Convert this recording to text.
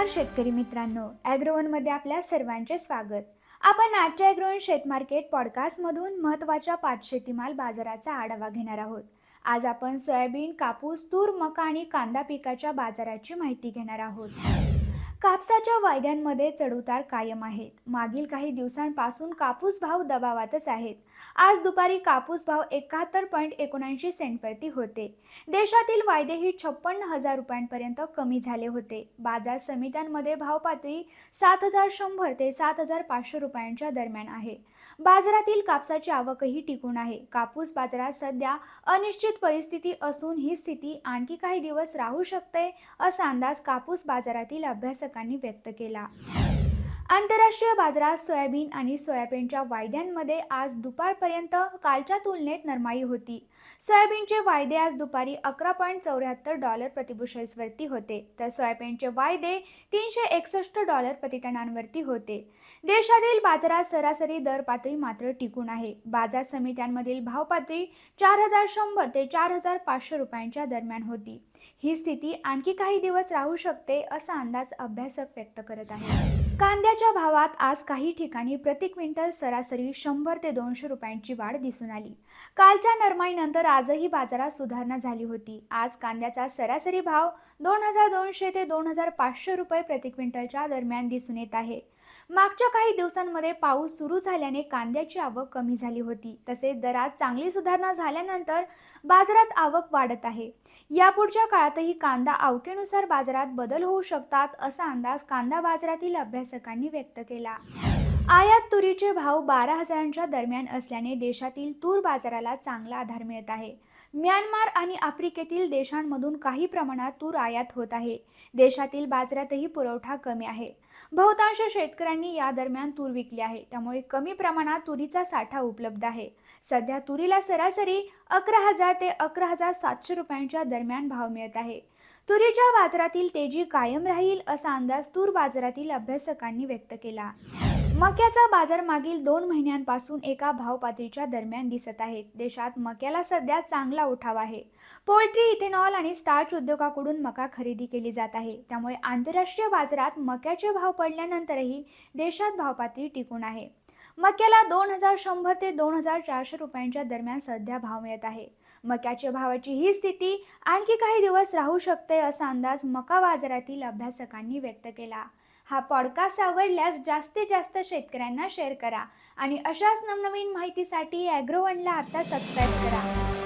नमस्कार शेतकरी मित्रांनो. ॲग्रोवनमध्ये आपल्या सर्वांचे स्वागत. आपण आजच्या ॲग्रोवन शेत मार्केट पॉडकास्टमधून महत्त्वाच्या पाच शेतीमाल बाजाराचा आढावा घेणार आहोत. आज आपण सोयाबीन कापूस तूर मका आणि कांदा पिकाच्या बाजाराची माहिती घेणार आहोत. कापसाच्या वायद्यांमध्ये चढउतार कायम आहेत. मागील काही दिवसांपासून कापूस भाव दबावातच आहेत. आज दुपारी कापूस भाव एकाहत्तर पॉईंट एकोणऐंशी सेंटप्रती होते. देशातील वायदेही छप्पन्न हजार रुपयांपर्यंत कमी झाले होते. बाजार समित्यांमध्ये भाव पातळी सात हजार शंभर ते सात हजार पाचशे रुपयांच्या दरम्यान आहे. बाजारातील कापसाची आवकही टिकून आहे. कापूस बाजारात सध्या अनिश्चित परिस्थिती असून ही स्थिती आणखी काही दिवस राहू शकते असा अंदाज कापूस बाजारातील अभ्यासक विश्लेषकांनी व्यक्त केला. आंतरराष्ट्रीय बाजारात सोयाबीन आणि सोयाबीनच्या वायद्यांमध्ये आज दुपारपर्यंत कालच्या तुलनेत नरमाई होती. सोयाबीनचे वायदे आज दुपारी अकरा पॉईंट चौऱ्याहत्तर डॉलर प्रतिबुशेल्सवरती होते. तर सोयाबीनचे वायदे तीनशे एकसष्ट डॉलर प्रतिटनांवरती होते. देशातील बाजारात सरासरी दर पातळी मात्र टिकून आहे. बाजार समित्यांमधील भाव पातळी चार हजार शंभर ते चार हजार पाचशे रुपयांच्या दरम्यान होती. ही स्थिती आणखी काही दिवस राहू शकते असा अंदाज अभ्यासक व्यक्त करत आहे कांद्याच्या भावात आज काही ठिकाणी प्रति क्विंटल सरासरी शंभर ते दोनशे रुपयांची वाढ दिसून आली. कालच्या नरमाईनंतर आजही बाजारात सुधारणा झाली होती. आज कांद्याचा सरासरी भाव दोन हजार दोनशे ते दोन हजार पाचशे रुपये प्रति क्विंटलच्या दरम्यान दिसून येत आहे. मागच्या काही दिवसांमध्ये पाऊस सुरू झाल्याने कांद्याची आवक कमी झाली होती. तसेच दरात चांगली सुधारणा झाल्यानंतर बाजारात आवक वाढत आहे. यापुढच्या काळातही कांदा आवकेनुसार बाजारात बदल होऊ शकतात असा अंदाज कांदा बाजारातील अभ्यासकांनी व्यक्त केला. आयात तुरीचे भाव बारा हजारांच्या दरम्यान असल्याने देशातील तूर बाजाराला चांगला आधार मिळत आहे. म्यानमार आणि आफ्रिकेतील देशांमधून काही प्रमाणात तूर आयात होत आहे. देशातील बाजारातही पुरवठा कमी आहे. बहुतांश शेतकऱ्यांनी या दरम्यान तूर विकली आहे. त्यामुळे कमी प्रमाणात तुरीचा साठा उपलब्ध आहे. सध्या तुरीला सरासरी अकरा हजार ते अकरा हजार सातशे रुपयांच्या दरम्यान भाव मिळत आहे. तुरीच्या बाजारातील तेजी कायम राहील असा अंदाज तूर बाजारातील अभ्यासकांनी व्यक्त केला. मक्याचा बाजार मागील दोन महिन्यांपासून एका भाव पातळीच्या दरम्यान दिसत आहे. देशात मक्याला सध्या चांगला उठाव आहे. पोल्ट्री इथेनॉल आणि स्टार्च उद्योगाकडून मका खरेदी केली जात आहे. त्यामुळे आंतरराष्ट्रीय बाजारात मक्याचे भाव पडल्यानंतरही देशात भाव पातळी टिकून आहे. मक्याला दोन हजार शंभर ते दोन हजार चारशे रुपयांच्या दरम्यान सध्या भाव मिळत आहे. मक्याच्या भावाची ही स्थिती आणखी काही दिवस राहू शकते असा अंदाज मका बाजारातील अभ्यासकांनी व्यक्त केला. हा पॉडकास्ट आवडल्यास जास्तीत जास्त शेतकऱ्यांना शेअर करा आणि अशाच नवनवीन माहितीसाठी ॲग्रोवनला आता सबस्क्राईब करा.